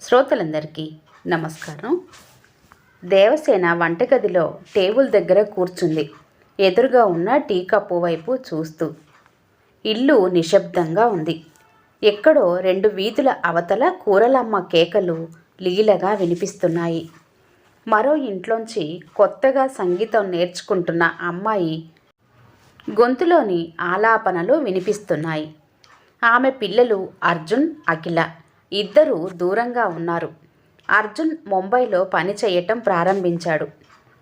శ్రోతలందరికీ నమస్కారం. దేవసేన వంటగదిలో టేబుల్ దగ్గర కూర్చుంది. ఎదురుగా ఉన్న టీ కప్పు వైపు చూస్తూ. ఇల్లు నిశ్శబ్దంగా ఉంది. ఎక్కడో రెండు వీధుల అవతల కూరలమ్మ కేకలు లీలగా వినిపిస్తున్నాయి. మరో ఇంట్లోంచి కొత్తగా సంగీతం నేర్చుకుంటున్న అమ్మాయి గొంతులోని ఆలాపనలు వినిపిస్తున్నాయి. ఆమె పిల్లలు అర్జున్ అఖిల ఇద్దరూ దూరంగా ఉన్నారు. అర్జున్ ముంబైలో పని చేయటం ప్రారంభించాడు.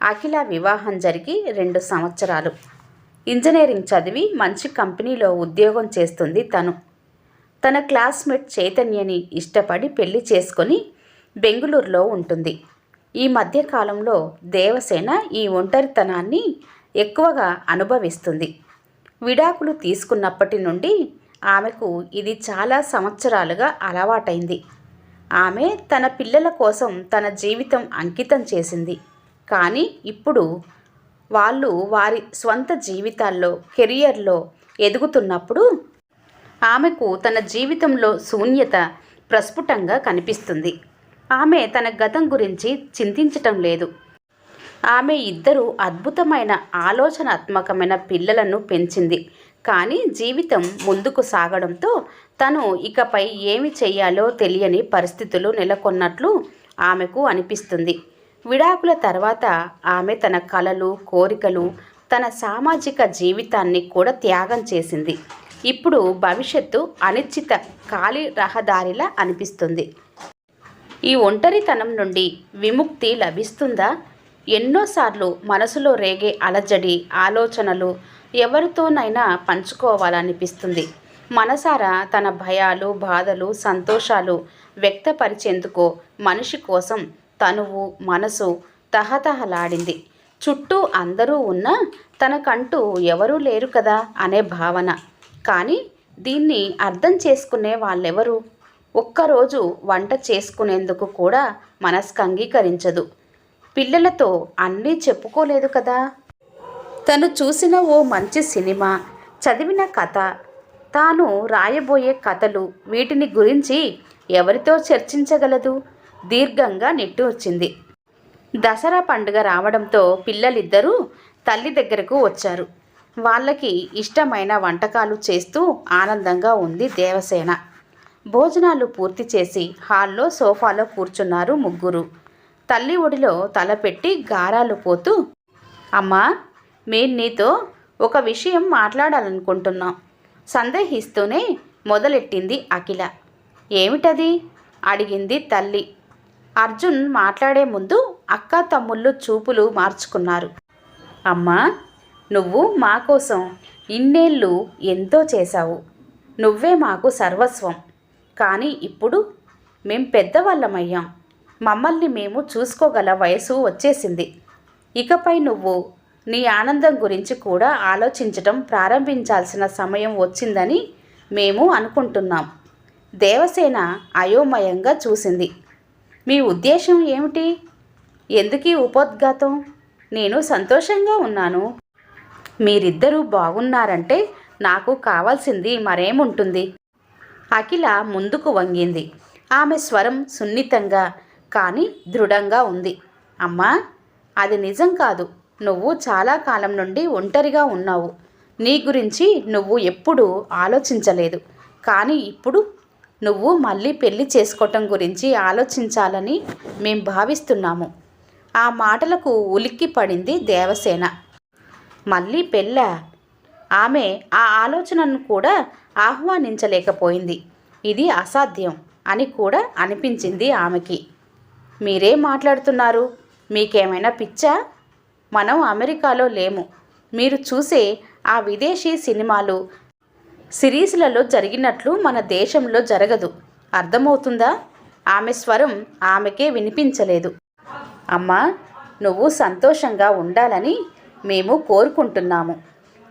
అఖిల వివాహం జరిగి రెండు సంవత్సరాలు. ఇంజనీరింగ్ చదివి మంచి కంపెనీలో ఉద్యోగం చేస్తుంది తను. తన క్లాస్మేట్ చైతన్యని ఇష్టపడి పెళ్ళి చేసుకొని బెంగుళూరులో ఉంటుంది. ఈ మధ్యకాలంలో దేవసేన ఈ ఒంటరితనాన్ని ఎక్కువగా అనుభవిస్తుంది. విడాకులు తీసుకున్నప్పటి నుండి ఆమెకు ఇది చాలా సంవత్సరాలుగా అలవాటైంది. ఆమె తన పిల్లల కోసం తన జీవితం అంకితం చేసింది. కానీ ఇప్పుడు వాళ్ళు వారి స్వంత జీవితాల్లో కెరియర్లో ఎదుగుతున్నప్పుడు ఆమెకు తన జీవితంలో శూన్యత ప్రస్ఫుటంగా కనిపిస్తుంది. ఆమె తన గతం గురించి చింతించటం లేదు. ఆమె ఇద్దరు అద్భుతమైన ఆలోచనాత్మకమైన పిల్లలను పెంచింది. కానీ జీవితం ముందుకు సాగడంతో తను ఇకపై ఏమి చేయాలో తెలియని పరిస్థితులు నెలకొన్నట్లు ఆమెకు అనిపిస్తుంది. విడాకుల తర్వాత ఆమె తన కలలు కోరికలు తన సామాజిక జీవితాన్ని కూడా త్యాగం చేసింది. ఇప్పుడు భవిష్యత్తు అనిశ్చిత ఖాళీ రహదారిలా అనిపిస్తుంది. ఈ ఒంటరితనం నుండి విముక్తి లభిస్తుందా? ఎన్నోసార్లు మనసులో రేగే అలజడి ఆలోచనలు ఎవరితోనైనా పంచుకోవాలనిపిస్తుంది. మనసారా తన భయాలు బాధలు సంతోషాలు వ్యక్తపరిచేందుకు మనిషి కోసం తనువు మనసు తహతహలాడింది. చుట్టూ అందరూ ఉన్నా తనకంటూ ఎవరూ లేరు కదా అనే భావన. కానీ దీన్ని అర్థం చేసుకునే వాళ్ళెవరు? ఒక్కరోజు వంట చేసుకునేందుకు కూడా మనస్కు అంగీకరించదు. పిల్లలతో అన్నీ చెప్పుకోలేదు కదా? తను చూసిన ఓ మంచి సినిమా. చదివిన కథ. తాను రాయబోయే కథలు వీటిని గురించి ఎవరితో చర్చించగలదు? దీర్ఘంగా నిట్టూర్చింది. దసరా పండుగ రావడంతో పిల్లలిద్దరూ తల్లి దగ్గరకు వచ్చారు. వాళ్ళకి ఇష్టమైన వంటకాలు చేస్తూ ఆనందంగా ఉంది దేవసేన. భోజనాలు పూర్తి చేసి హాల్లో సోఫాలో కూర్చున్నారు ముగ్గురు. తల్లి ఒడిలో తల పెట్టి గారాలు పోతూ అమ్మా మేము నీతో ఒక విషయం మాట్లాడాలనుకుంటున్నాం. సందేహిస్తూనే మొదలెట్టింది అఖిల. ఏమిటది? అడిగింది తల్లి. అర్జున్ మాట్లాడే ముందు అక్క తమ్ముళ్ళు చూపులు మార్చుకున్నారు. అమ్మా నువ్వు మా కోసం ఇన్నేళ్ళు ఎంతో చేశావు. నువ్వే మాకు సర్వస్వం. కానీ ఇప్పుడు మేం పెద్దవాళ్ళమయ్యాం. మమ్మల్ని మేము చూసుకోగల వయసు వచ్చేసింది. ఇకపై నువ్వు నీ ఆనందం గురించి కూడా ఆలోచించటం ప్రారంభించాల్సిన సమయం వచ్చిందని మేము అనుకుంటున్నాం. దేవసేన అయోమయంగా చూసింది. మీ ఉద్దేశం ఏమిటి? ఎందుకీ ఉపోద్ఘాతం? నేను సంతోషంగా ఉన్నాను. మీరిద్దరూ బాగున్నారంటే నాకు కావాల్సింది మరేముంటుంది? అఖిల ముందుకు వంగింది. ఆమె స్వరం సున్నితంగా కానీ దృఢంగా ఉంది. అమ్మా అది నిజం కాదు. నువ్వు చాలా కాలం నుండి ఒంటరిగా ఉన్నావు. నీ గురించి నువ్వు ఎప్పుడూ ఆలోచించలేదు. కానీ ఇప్పుడు నువ్వు మళ్ళీ పెళ్ళి చేసుకోవటం గురించి ఆలోచించాలని మేం భావిస్తున్నాము. ఆ మాటలకు ఉలిక్కి పడింది దేవసేన. మళ్ళీ పెళ్ళ? ఆమె ఆ ఆలోచనను కూడా ఆహ్వానించలేకపోయింది. ఇది అసాధ్యం అని కూడా అనిపించింది ఆమెకి. మీరేం మాట్లాడుతున్నారు? మీకేమైనా పిచ్చా? మనం అమెరికాలో లేము. మీరు చూసే ఆ విదేశీ సినిమాలు సిరీస్లలో జరిగినట్లు మన దేశంలో జరగదు. అర్థమవుతుందా? ఆమె స్వరం ఆమెకే వినిపించలేదు. అమ్మా నువ్వు సంతోషంగా ఉండాలని మేము కోరుకుంటున్నాము.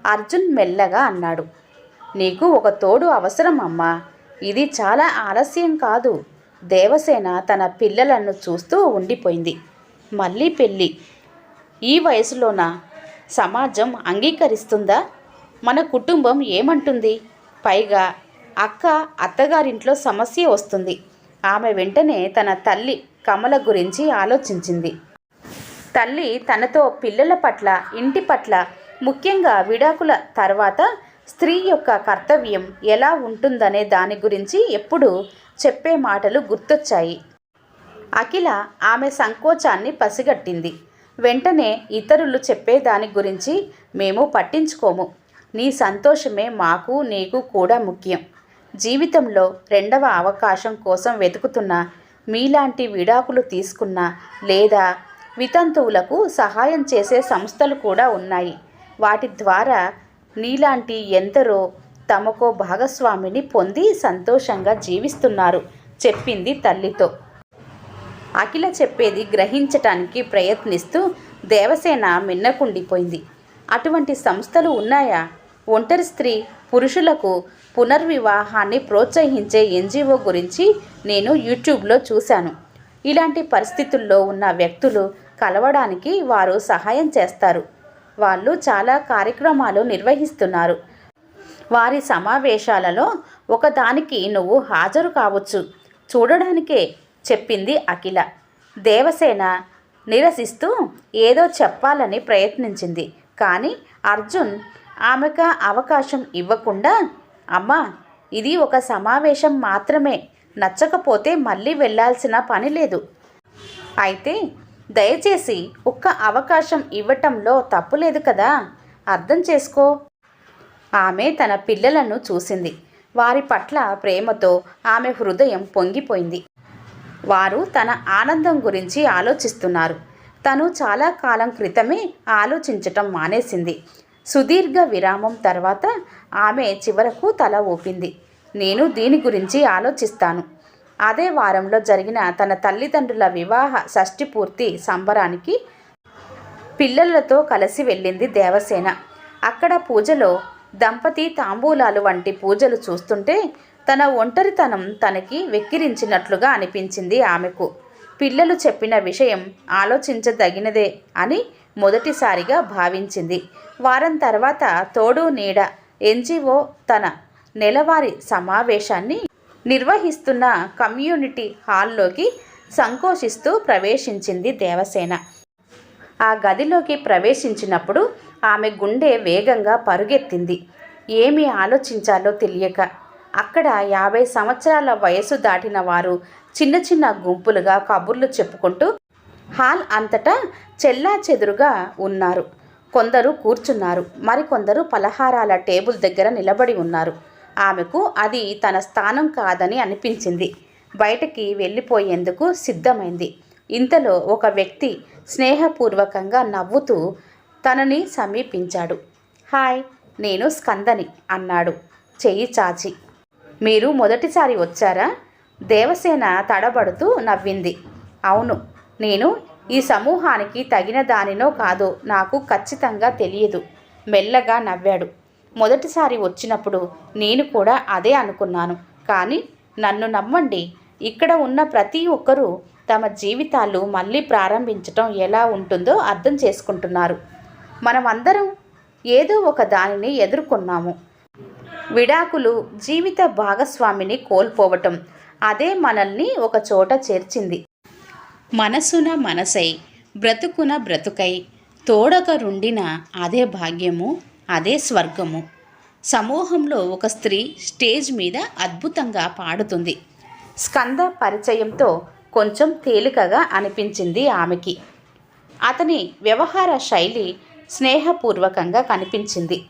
అర్జున్ మెల్లగా అన్నాడు. నీకు ఒక తోడు అవసరం అమ్మా. ఇది చాలా ఆలస్యం కాదు. దేవసేన తన పిల్లలను చూస్తూ ఉండిపోయింది. మళ్ళీ పెళ్ళి. ఈ వయసులోన? సమాజం అంగీకరిస్తుందా? మన కుటుంబం ఏమంటుంది? పైగా అక్క అత్తగారింట్లో సమస్య వస్తుంది. ఆమె వెంటనే తన తల్లి కమల గురించి ఆలోచించింది. తల్లి తనతో పిల్లల పట్ల ఇంటి పట్ల ముఖ్యంగా విడాకుల తర్వాత స్త్రీ యొక్క కర్తవ్యం ఎలా ఉంటుందనే దాని గురించి ఎప్పుడూ చెప్పే మాటలు గుర్తొచ్చాయి. అఖిల ఆమె సంకోచాన్ని పసిగట్టింది. వెంటనే ఇతరులు చెప్పేదాని గురించి మేము పట్టించుకోము. నీ సంతోషమే మాకు నీకు కూడా ముఖ్యం. జీవితంలో రెండవ అవకాశం కోసం వెతుకుతున్న మీలాంటి విడాకులు తీసుకున్న లేదా వితంతువులకు సహాయం చేసే సంస్థలు కూడా ఉన్నాయి. వాటి ద్వారా నీలాంటి ఎందరో తమకో భాగస్వామిని పొంది సంతోషంగా జీవిస్తున్నారు చెప్పింది తల్లితో. అఖిల చెప్పేది గ్రహించటానికి ప్రయత్నిస్తూ దేవసేన మిన్నకుండిపోయింది. అటువంటి సంస్థలు ఉన్నాయా? ఒంటరి స్త్రీ పురుషులకు పునర్వివాహాన్ని ప్రోత్సహించే ఎన్జిఓ గురించి నేను యూట్యూబ్లో చూశాను. ఇలాంటి పరిస్థితుల్లో ఉన్న వ్యక్తులు కలవడానికి వారు సహాయం చేస్తారు. వాళ్ళు చాలా కార్యక్రమాలు నిర్వహిస్తున్నారు. వారి సమావేశాలలో ఒకదానికి నువ్వు హాజరు కావచ్చు. చూడడానికే చెప్పింది అఖిల. దేవసేన నిరసిస్తూ ఏదో చెప్పాలని ప్రయత్నించింది. కానీ అర్జున్ ఆమెకు అవకాశం ఇవ్వకుండా అమ్మా ఇది ఒక సమావేశం మాత్రమే నచ్చకపోతే మళ్ళీ వెళ్ళాల్సిన పని లేదు. అయితే దయచేసి ఒక్క అవకాశం ఇవ్వటంలో తప్పు లేదు కదా అర్థం చేసుకో. ఆమె తన పిల్లలను చూసింది. వారి పట్ల ప్రేమతో ఆమె హృదయం పొంగిపోయింది. వారు తన ఆనందం గురించి ఆలోచిస్తున్నారు. తను చాలా కాలం క్రితమే ఆలోచించటం మానేసింది. సుదీర్ఘ విరామం తర్వాత ఆమె చివరకు తల ఊపింది. నేను దీని గురించి ఆలోచిస్తాను. అదే వారంలో జరిగిన తన తల్లిదండ్రుల వివాహ షష్ఠి పూర్తి సంబరానికి పిల్లలతో కలిసి వెళ్ళింది దేవసేన. అక్కడ పూజలో దంపతి తాంబూలాలు వంటి పూజలు చూస్తుంటే తన ఒంటరితనం తనకి వెక్కిరించినట్లుగా అనిపించింది ఆమెకు. పిల్లలు చెప్పిన విషయం ఆలోచించదగినదే అని మొదటిసారిగా భావించింది. వారం తర్వాత తోడు నీడ ఎన్జిఓ తన నెలవారీ సమావేశాన్ని నిర్వహిస్తున్న కమ్యూనిటీ హాల్లోకి సంకోచిస్తూ ప్రవేశించింది దేవసేన. ఆ గదిలోకి ప్రవేశించినప్పుడు ఆమె గుండె వేగంగా పరుగెత్తింది. ఏమి ఆలోచించాలో తెలియక అక్కడ యాభై సంవత్సరాల వయసు దాటిన వారు చిన్న చిన్న గుంపులుగా కబుర్లు చెప్పుకుంటూ హాల్ అంతటా చెల్లా చెదురుగా ఉన్నారు. కొందరు కూర్చున్నారు. మరికొందరు పలహారాల టేబుల్ దగ్గర నిలబడి ఉన్నారు. ఆమెకు అది తన స్థానం కాదని అనిపించింది. బయటకి వెళ్ళిపోయేందుకు సిద్ధమైంది. ఇంతలో ఒక వ్యక్తి స్నేహపూర్వకంగా నవ్వుతూ తనని సమీపించాడు. హాయ్ నేను స్కందని అన్నాడు. చెయ్యి చాచి మీరు మొదటిసారి వచ్చారా? దేవసేన తడబడుతూ నవ్వింది. అవును నేను ఈ సమూహానికి తగిన దానినో కాదో నాకు ఖచ్చితంగా తెలియదు. మెల్లగా నవ్వాడు. మొదటిసారి వచ్చినప్పుడు నేను కూడా అదే అనుకున్నాను. కానీ నన్ను నమ్మండి ఇక్కడ ఉన్న ప్రతి ఒక్కరూ తమ జీవితాలు మళ్ళీ ప్రారంభించటం ఎలా ఉంటుందో అర్థం చేసుకుంటున్నారు. మనమందరం ఏదో ఒక దానిని ఎదుర్కొన్నాము. విడాకులు జీవిత భాగస్వామిని కోల్పోవటం. అదే మనల్ని ఒక చోట చేర్చింది. మనసున మనసై బ్రతుకున బ్రతుకై తోడగరుండిన అదే భాగ్యము అదే స్వర్గము. సమూహంలో ఒక స్త్రీ స్టేజ్ మీద అద్భుతంగా పాడుతుంది. స్కంద పరిచయంతో కొంచెం తేలికగా అనిపించింది ఆమెకి. అతని వ్యవహార శైలి స్నేహపూర్వకంగా కనిపించింది.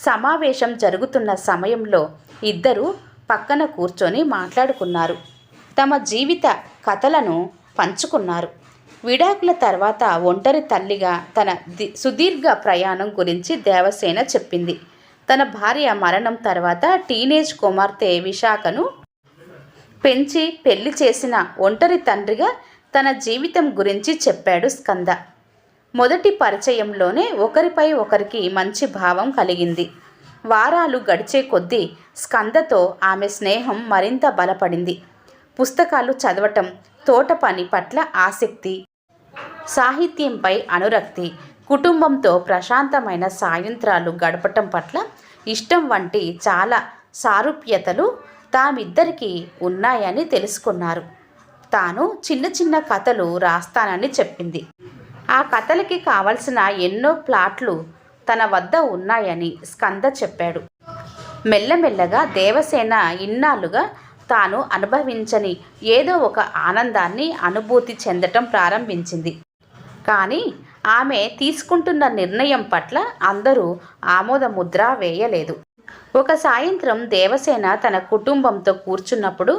సమావేశం జరుగుతున్న సమయంలో ఇద్దరు పక్కన కూర్చొని మాట్లాడుకున్నారు. తమ జీవిత కథలను పంచుకున్నారు. విడాకుల తర్వాత ఒంటరి తల్లిగా తన ది- సుదీర్ఘ ప్రయాణం గురించి దేవసేన చెప్పింది. తన భార్య మరణం తర్వాత టీనేజ్ కుమార్తె విశాఖను పెంచి పెళ్ళి చేసిన ఒంటరి తండ్రిగా తన జీవితం గురించి చెప్పాడు స్కంద. మొదటి పరిచయంలోనే ఒకరిపై ఒకరికి మంచి భావం కలిగింది. వారాలు గడిచే కొద్దీ స్కందతో ఆమె స్నేహం మరింత బలపడింది. పుస్తకాలు చదవటం తోట పని పట్ల ఆసక్తి సాహిత్యంపై అనురక్తి కుటుంబంతో ప్రశాంతమైన సాయంత్రాలు గడపటం పట్ల ఇష్టం వంటి చాలా సారూప్యతలు తామిద్దరికీ ఉన్నాయని తెలుసుకున్నారు. తాను చిన్న చిన్న కథలు రాస్తానని చెప్పింది. ఆ కథలకి కావలసిన ఎన్నో ప్లాట్లు తన వద్ద ఉన్నాయని స్కంద చెప్పాడు. మెల్లమెల్లగా దేవసేన ఇన్నాళ్ళుగా తాను అనుభవించని ఏదో ఒక ఆనందాన్ని అనుభూతి చెందటం ప్రారంభించింది. కానీ ఆమె తీసుకుంటున్న నిర్ణయం పట్ల అందరూ ఆమోద ముద్ర వేయలేదు. ఒక సాయంత్రం దేవసేన తన కుటుంబంతో కూర్చున్నప్పుడు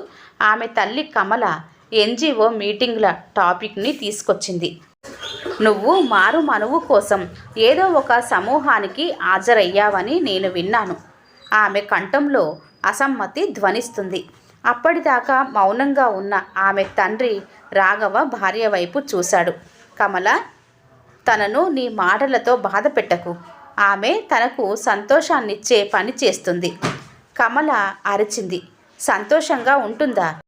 ఆమె తల్లి కమల ఎన్జిఓ మీటింగ్ల టాపిక్ని తీసుకొచ్చింది. నువ్వు మారు మనువు కోసం ఏదో ఒక సమూహానికి హాజరయ్యావని నేను విన్నాను. ఆమె కంఠంలో అసమ్మతి ధ్వనిస్తుంది. అప్పటిదాకా మౌనంగా ఉన్న ఆమె తండ్రి రాఘవ భార్య వైపు చూశాడు. కమల తనను నీ మాటలతో బాధ పెట్టకు. ఆమె తనకు సంతోషాన్నిచ్చే పని చేస్తుంది. కమల అరిచింది. సంతోషంగా ఉంటుందా?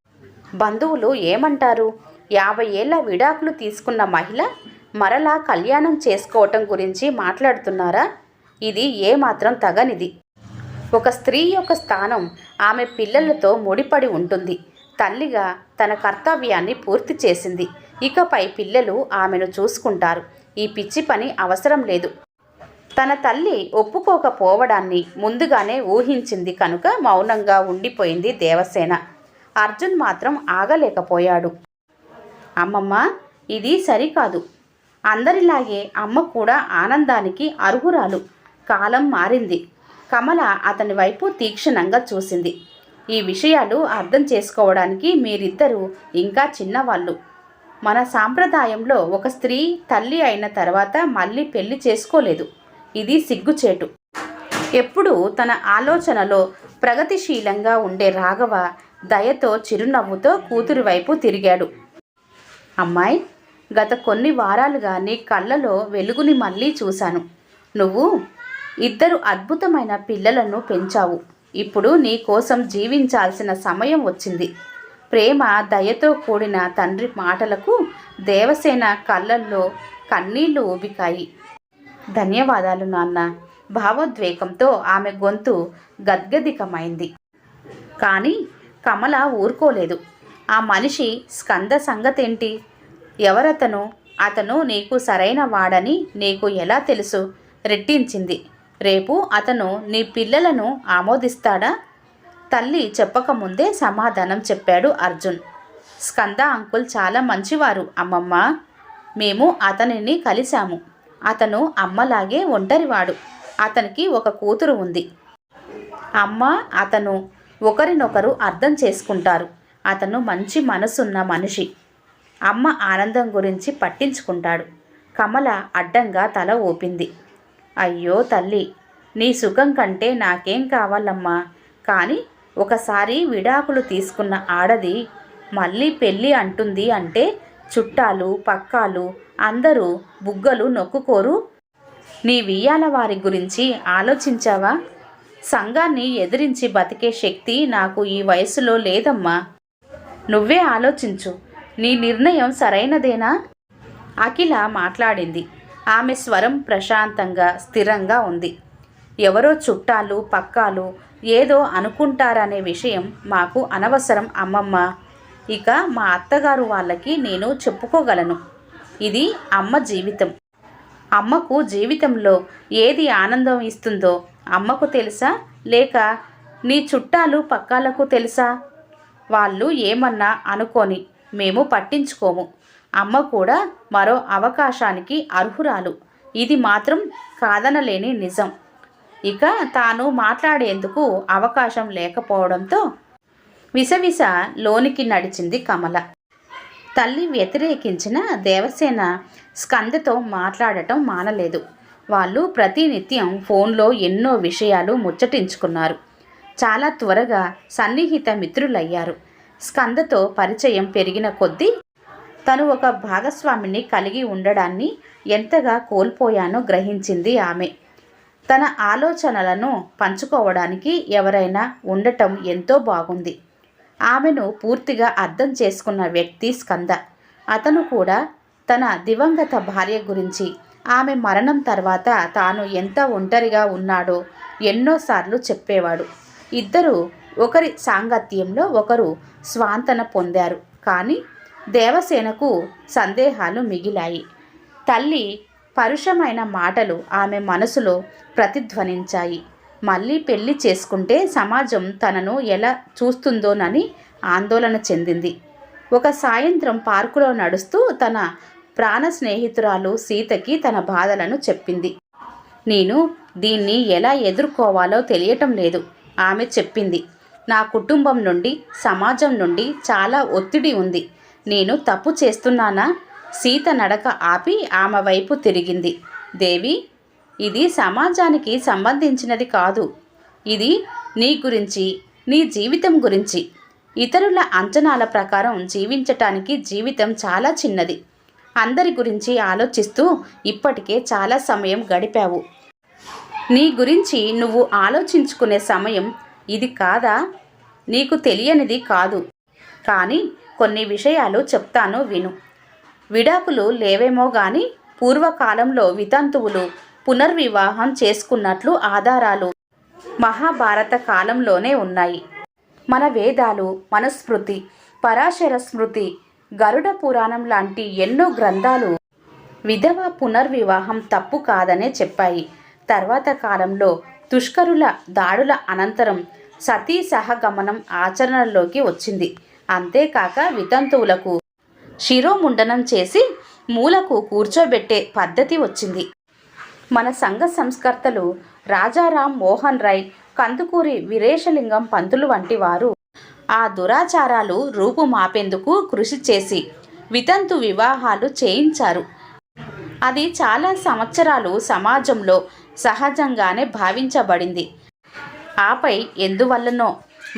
బంధువులు ఏమంటారు? యాభై ఏళ్ళ విడాకులు తీసుకున్న మహిళ మరలా కళ్యాణం చేసుకోవటం గురించి మాట్లాడుతున్నారా? ఇది ఏమాత్రం తగనిది. ఒక స్త్రీ యొక్క స్థానం ఆమె పిల్లలతో ముడిపడి ఉంటుంది. తల్లిగా తన కర్తవ్యాన్ని పూర్తి చేసింది. ఇకపై పిల్లలు ఆమెను చూసుకుంటారు. ఈ పిచ్చి పని అవసరం లేదు. తన తల్లి ఒప్పుకోకపోవడాన్ని ముందుగానే ఊహించింది కనుక మౌనంగా ఉండిపోయింది దేవసేన. అర్జున్ మాత్రం ఆగలేకపోయాడు. అమ్మమ్మ ఇది సరికాదు. అందరిలాగే అమ్మ కూడా ఆనందానికి అర్హురాలు. కాలం మారింది. కమల అతని వైపు తీక్షణంగా చూసింది. ఈ విషయాలు అర్థం చేసుకోవడానికి మీరిద్దరూ ఇంకా చిన్నవాళ్ళు. మన సాంప్రదాయంలో ఒక స్త్రీ తల్లి అయిన తర్వాత మళ్ళీ పెళ్ళి చేసుకోలేదు. ఇది సిగ్గుచేటు. ఎప్పుడూ తన ఆలోచనలో ప్రగతిశీలంగా ఉండే రాఘవ దయతో చిరునవ్వుతో కూతురి వైపు తిరిగాడు. అమ్మాయి గత కొన్ని వారాలుగా నీ కళ్ళలో వెలుగుని మళ్ళీ చూశాను. నువ్వు ఇద్దరు అద్భుతమైన పిల్లలను పెంచావు. ఇప్పుడు నీ కోసం జీవించాల్సిన సమయం వచ్చింది. ప్రేమ దయతో కూడిన తండ్రి మాటలకు దేవసేన కళ్ళల్లో కన్నీళ్ళు ఊబికాయి. ధన్యవాదాలు నాన్న. భావోద్వేగంతో ఆమె గొంతు గద్గదికమైంది. కానీ కమల ఊరుకోలేదు. ఆ మనిషి స్కంద సంగతేంటి? ఎవరతను? అతను నీకు సరైన వాడని నీకు ఎలా తెలుసు? రెట్టించింది. రేపు అతను నీ పిల్లలను ఆమోదిస్తాడా? తల్లి చెప్పకముందే సమాధానం చెప్పాడు అర్జున్. స్కంద అంకుల్ చాలా మంచివారు అమ్మమ్మ. మేము అతనిని కలిశాము. అతను అమ్మలాగే ఒంటరివాడు. అతనికి ఒక కూతురు ఉంది. అమ్మ అతను ఒకరినొకరు అర్థం చేసుకుంటారు. అతను మంచి మనసున్న మనిషి. అమ్మ ఆనందం గురించి పట్టించుకుంటాడు. కమల అడ్డంగా తల ఊపింది. అయ్యో తల్లి నీ సుఖం కంటే నాకేం కావాలమ్మా? కానీ ఒకసారి విడాకులు తీసుకున్న ఆడది మళ్ళీ పెళ్ళి అంటుంది అంటే చుట్టాలు పక్కాలు అందరూ బుగ్గలు నొక్కుకోరు. నీ వియ్యాల వారి గురించి ఆలోచించావా? సంఘాన్ని ఎదిరించి బతికే శక్తి నాకు ఈ వయసులో లేదమ్మా. నువ్వే ఆలోచించు. నీ నిర్ణయం సరైనదేనా? అఖిల మాట్లాడింది. ఆమె స్వరం ప్రశాంతంగా స్థిరంగా ఉంది. ఎవరో చుట్టాలు పక్కాలు ఏదో అనుకుంటారనే విషయం మాకు అనవసరం అమ్మమ్మ. ఇక మా అత్తగారు వాళ్ళకి నేను చెప్పుకోగలను. ఇది అమ్మ జీవితం. అమ్మకు జీవితంలో ఏది ఆనందం ఇస్తుందో అమ్మకు తెలుసా? లేక నీ చుట్టాలు పక్కాలకు తెలుసా? వాళ్ళు ఏమన్నా అనుకొని మేము పట్టించుకోము. అమ్మ కూడా మరో అవకాశానికి అర్హురాలు. ఇది మాత్రం కాదనలేని నిజం. ఇక తాను మాట్లాడేందుకు అవకాశం లేకపోవడంతో విసవిస లోనికి నడిచింది కమల. తల్లి వ్యతిరేకించిన దేవసేన స్కందతో మాట్లాడటం మానలేదు. వాళ్ళు ప్రతినిత్యం ఫోన్లో ఎన్నో విషయాలు ముచ్చటించుకున్నారు. చాలా త్వరగా సన్నిహిత మిత్రులయ్యారు. స్కందతో పరిచయం పెరిగిన కొద్దీ తను ఒక భాగస్వామిని కలిగి ఉండడాన్ని ఎంతగా కోల్పోయానో గ్రహించింది ఆమె. తన ఆలోచనలను పంచుకోవడానికి ఎవరైనా ఉండటం ఎంతో బాగుంది. ఆమెను పూర్తిగా అర్థం చేసుకున్న వ్యక్తి స్కంద. అతను కూడా తన దివంగత భార్య గురించి ఆమె మరణం తర్వాత తాను ఎంత ఒంటరిగా ఉన్నాడో ఎన్నోసార్లు చెప్పేవాడు. ఇద్దరు ఒకరి సాంగత్యంలో ఒకరు స్వాంతన పొందారు. కానీ దేవసేనకు సందేహాలు మిగిలాయి. తల్లి పరుషమైన మాటలు ఆమె మనసులో ప్రతిధ్వనించాయి. మళ్ళీ పెళ్ళి చేసుకుంటే సమాజం తనను ఎలా చూస్తుందోనని ఆందోళన చెందింది. ఒక సాయంత్రం పార్కులో నడుస్తూ తన ప్రాణ స్నేహితురాలు సీతకి తన బాధలను చెప్పింది. నేను దీన్ని ఎలా ఎదుర్కోవాలో తెలియటం లేదు ఆమె చెప్పింది. నా కుటుంబం నుండి సమాజం నుండి చాలా ఒత్తిడి ఉంది. నేను తప్పు చేస్తున్నానా? సీత నడక ఆపి ఆమె వైపు తిరిగింది. దేవి ఇది సమాజానికి సంబంధించినది కాదు. ఇది నీ గురించి నీ జీవితం గురించి. ఇతరుల అంచనాల ప్రకారం జీవించటానికి జీవితం చాలా చిన్నది. అందరి గురించి ఆలోచిస్తూ ఇప్పటికే చాలా సమయం గడిపావు. నీ గురించి నువ్వు ఆలోచించుకునే సమయం ఇది కాదా? నీకు తెలియనిది కాదు. కానీ కొన్ని విషయాలు చెప్తాను విను. విడాకులు లేవేమో గాని పూర్వకాలంలో వితంతువులు పునర్వివాహం చేసుకున్నట్లు ఆధారాలు మహాభారత కాలంలోనే ఉన్నాయి. మన వేదాలు మనుస్మృతి పరాశర స్మృతి గరుడ పురాణం లాంటి ఎన్నో గ్రంథాలు విధవ పునర్వివాహం తప్పు కాదనే చెప్పాయి. తర్వాత కాలంలో దుష్కరుల దాడుల అనంతరం సతీ సహగమనం ఆచరణలోకి వచ్చింది. అంతేకాక వితంతువులకు శిరోముండనం చేసి మూలకు కూర్చోబెట్టే పద్ధతి వచ్చింది. మన సంఘ సంస్కర్తలు రాజారాం మోహన్ రాయ్ కందుకూరి వీరేశలింగం పంతులు వంటి వారు ఆ దురాచారాలు రూపుమాపేందుకు కృషి చేసి వితంతు వివాహాలు చేయించారు. అది చాలా సంవత్సరాలు సమాజంలో సహజంగానే భావించబడింది. ఆపై ఎందువల్లనో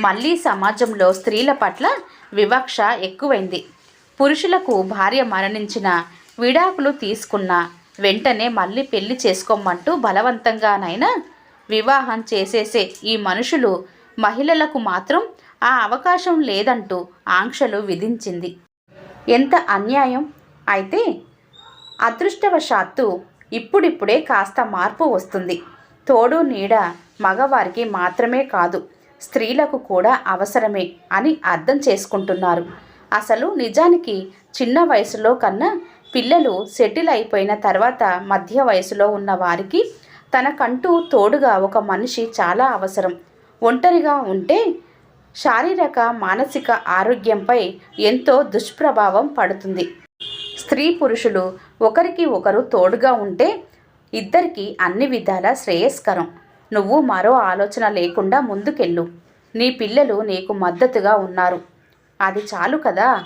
మళ్ళీ సమాజంలో స్త్రీల పట్ల వివక్ష ఎక్కువైంది. పురుషులకు భార్య మరణించిన విడాకులు తీసుకున్న వెంటనే మళ్ళీ పెళ్ళి చేసుకోమంటూ బలవంతంగానైనా వివాహం చేసేసే ఈ మనుషులు మహిళలకు మాత్రం ఆ అవకాశం లేదంటూ ఆంక్షలు విధించింది. ఎంత అన్యాయం! అయితే అదృష్టవశాత్తు ఇప్పుడిప్పుడే కాస్త మార్పు వస్తుంది. తోడు నీడ మగవారికి మాత్రమే కాదు స్త్రీలకు కూడా అవసరమే అని అర్థం చేసుకుంటున్నారు. అసలు నిజానికి చిన్న వయసులో కన్నా పిల్లలు సెటిల్ అయిపోయిన తర్వాత మధ్య వయసులో ఉన్న వారికి తనకంటూ తోడుగా ఒక మనిషి చాలా అవసరం. ఒంటరిగా ఉంటే శారీరక మానసిక ఆరోగ్యంపై ఎంతో దుష్ప్రభావం పడుతుంది. స్త్రీ పురుషులు ఒకరికి ఒకరు తోడుగా ఉంటే ఇద్దరికి అన్ని విధాల శ్రేయస్కరం. నువ్వు మరో ఆలోచన లేకుండా ముందుకెళ్ళు. నీ పిల్లలు నీకు మద్దతుగా ఉన్నారు. అది చాలు కదా?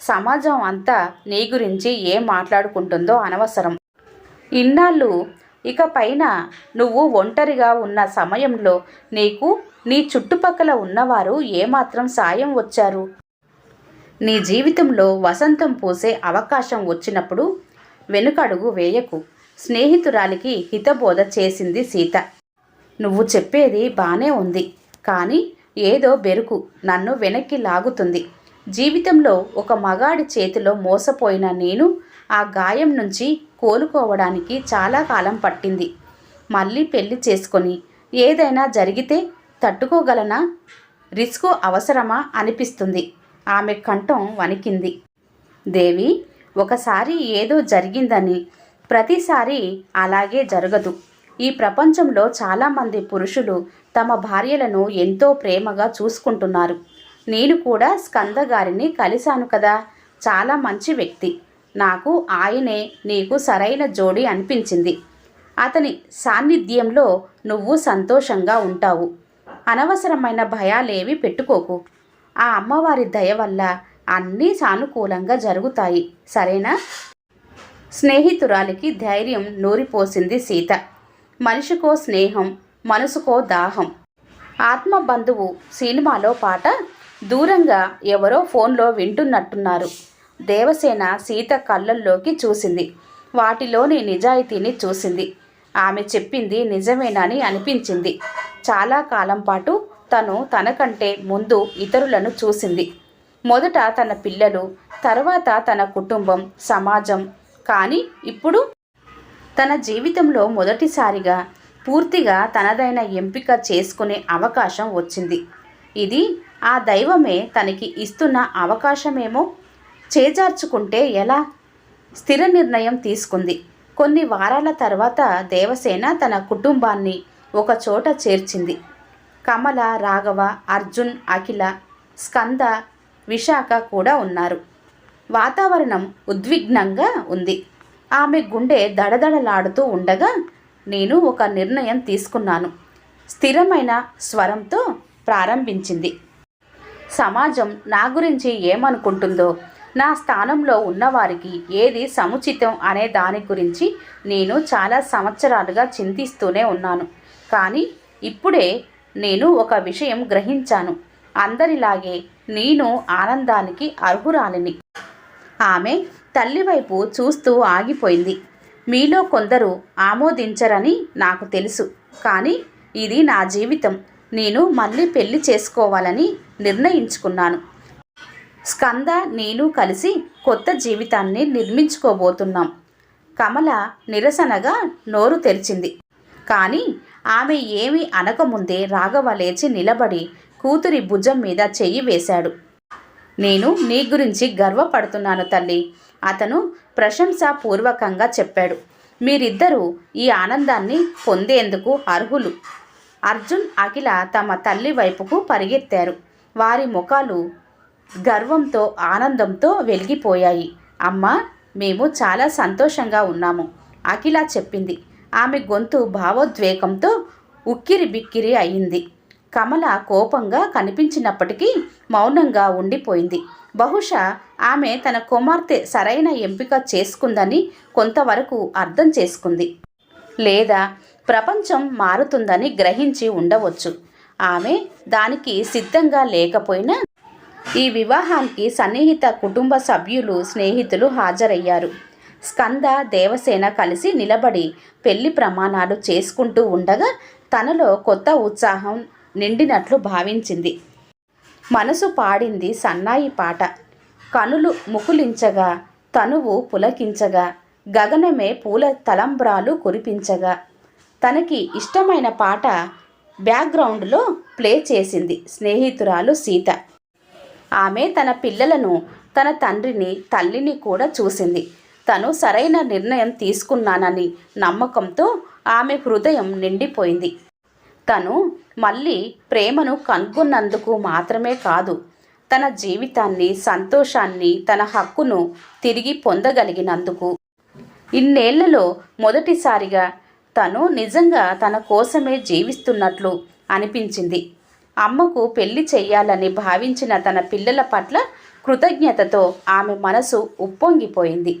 సమాజం అంతా నీ గురించి ఏం మాట్లాడుకుంటుందో అనవసరం. ఇన్నాళ్ళు ఇక పైన నువ్వు ఒంటరిగా ఉన్న సమయంలో నీకు నీ చుట్టుపక్కల ఉన్నవారు ఏమాత్రం సాయం వచ్చారు? నీ జీవితంలో వసంతం పూసే అవకాశం వచ్చినప్పుడు వెనుకడుగు వేయకు. స్నేహితురాలికి హితబోధ చేసింది సీత. నువ్వు చెప్పేది బానే ఉంది. కానీ ఏదో బెరుకు నన్ను వెనక్కి లాగుతుంది. జీవితంలో ఒక మగాడి చేతిలో మోసపోయిన నేను ఆ గాయం నుంచి కోలుకోవడానికి చాలా కాలం పట్టింది. మళ్ళీ పెళ్ళి చేసుకొని ఏదైనా జరిగితే తట్టుకోగలనా? రిస్క్ అవసరమా అనిపిస్తుంది. ఆమె కంఠం వణికింది. దేవి ఒకసారి ఏదో జరిగిందని. ప్రతిసారి అలాగే జరగదు. ఈ ప్రపంచంలో చాలామంది పురుషులు తమ భార్యలను ఎంతో ప్రేమగా చూసుకుంటున్నారు. నేను కూడా స్కంద గారిని కలిశాను కదా. చాలా మంచి వ్యక్తి. నాకు ఆయనే నీకు సరైన జోడి అనిపించింది. అతని సాన్నిధ్యంలో నువ్వు సంతోషంగా ఉంటావు. అనవసరమైన భయాలేవి పెట్టుకోకు. ఆ అమ్మవారి దయ వల్ల అన్నీ సానుకూలంగా జరుగుతాయి. సరేనా? స్నేహితురాలికి ధైర్యం నూరిపోసింది సీత. మనిషికో స్నేహం మనసుకో దాహం. ఆత్మ బంధువు సినిమాలో పాట దూరంగా ఎవరో ఫోన్లో వింటున్నట్టున్నారు. దేవసేన సీత కళ్ళల్లోకి చూసింది. వాటిలోని నిజాయితీని చూసింది. ఆమె చెప్పింది నిజమేనని అనిపించింది. చాలా కాలం పాటు తను తనకంటే ముందు ఇతరులను చూసింది. మొదట తన పిల్లలు తర్వాత తన కుటుంబం సమాజం. కానీ ఇప్పుడు తన జీవితంలో మొదటిసారిగా పూర్తిగా తనదైన ఎంపిక చేసుకునే అవకాశం వచ్చింది. ఇది ఆ దైవమే తనకి ఇస్తున్న అవకాశమేమో? చేజార్చుకుంటే ఎలా? స్థిర నిర్ణయం తీసుకుంది. కొన్ని వారాల తర్వాత దేవసేన తన కుటుంబాన్ని ఒక చోట చేర్చింది. కమల రాఘవ అర్జున్ అఖిల స్కంద విశాఖ కూడా ఉన్నారు. వాతావరణం ఉద్విగ్నంగా ఉంది. ఆమె గుండె దడదడలాడుతూ ఉండగా నేను ఒక నిర్ణయం తీసుకున్నాను. స్థిరమైన స్వరంతో ప్రారంభించింది. సమాజం నా గురించి ఏమనుకుంటుందో నా స్థానంలో ఉన్నవారికి ఏది సముచితం అనే దాని గురించి నేను చాలా సంవత్సరాలుగా చింతిస్తూనే ఉన్నాను. కానీ ఇప్పుడే నేను ఒక విషయం గ్రహించాను. అందరిలాగే నేను ఆనందానికి అర్హురాలిని. ఆమె తల్లివైపు చూస్తూ ఆగిపోయింది. మీలో కొందరు ఆమోదించరని నాకు తెలుసు. కానీ ఇది నా జీవితం. నేను మళ్ళీ పెళ్ళి చేసుకోవాలని నిర్ణయించుకున్నాను. స్కంద నేను కలిసి కొత్త జీవితాన్ని నిర్మించుకోబోతున్నాం. కమల నిరసనగా నోరు తెరిచింది. కానీ ఆమె ఏమీ అనకముందే రాఘవ లేచి నిలబడి కూతురి భుజం మీద చెయ్యి వేశాడు. నేను నీ గురించి గర్వపడుతున్నాను తల్లి అతను ప్రశంసాపూర్వకంగా చెప్పాడు. మీరిద్దరూ ఈ ఆనందాన్ని పొందేందుకు అర్హులు. అర్జున్ అఖిల తమ తల్లి వైపుకు పరిగెత్తారు. వారి ముఖాలు గర్వంతో ఆనందంతో వెలిగిపోయాయి. అమ్మా మేము చాలా సంతోషంగా ఉన్నాము అఖిల చెప్పింది. ఆమె గొంతు భావోద్వేగంతో ఉక్కిరి బిక్కిరి అయింది. కమల కోపంగా కనిపించినప్పటికీ మౌనంగా ఉండిపోయింది. బహుశా ఆమె తన కుమార్తె సరైన ఎంపిక చేసుకుందని కొంతవరకు అర్థం చేసుకుంది. లేదా ప్రపంచం మారుతుందని గ్రహించి ఉండవచ్చు. ఆమె దానికి సిద్ధంగా లేకపోయినా ఈ వివాహానికి సన్నిహిత కుటుంబ సభ్యులు స్నేహితులు హాజరయ్యారు. స్కంద దేవసేన కలిసి నిలబడి పెళ్ళి ప్రమాణాలు చేసుకుంటూ ఉండగా తనలో కొత్త ఉత్సాహం నిండినట్లు భావించింది. మనసు పాడింది సన్నాయి పాట. కనులు ముకులించగా తనువు పులకించగా గగనమే పూల తలంబ్రాలు కురిపించగా. తనకి ఇష్టమైన పాట బ్యాక్గ్రౌండ్లో ప్లే చేసింది స్నేహితురాలు సీత. ఆమె తన పిల్లలను తన తండ్రిని తల్లిని కూడా చూసింది. తను సరైన నిర్ణయం తీసుకున్నానని నమ్మకంతో ఆమె హృదయం నిండిపోయింది. తను మళ్ళీ ప్రేమను కనుగొన్నందుకు మాత్రమే కాదు తన జీవితాన్ని సంతోషాన్ని తన హక్కును తిరిగి పొందగలిగినందుకు. ఇన్నేళ్ళలో మొదటిసారిగా తను నిజంగా తన కోసమే జీవిస్తున్నట్లు అనిపించింది. అమ్మకు పెళ్ళి చెయ్యాలని భావించిన తన పిల్లల పట్ల కృతజ్ఞతతో ఆమె మనసు ఉప్పొంగిపోయింది.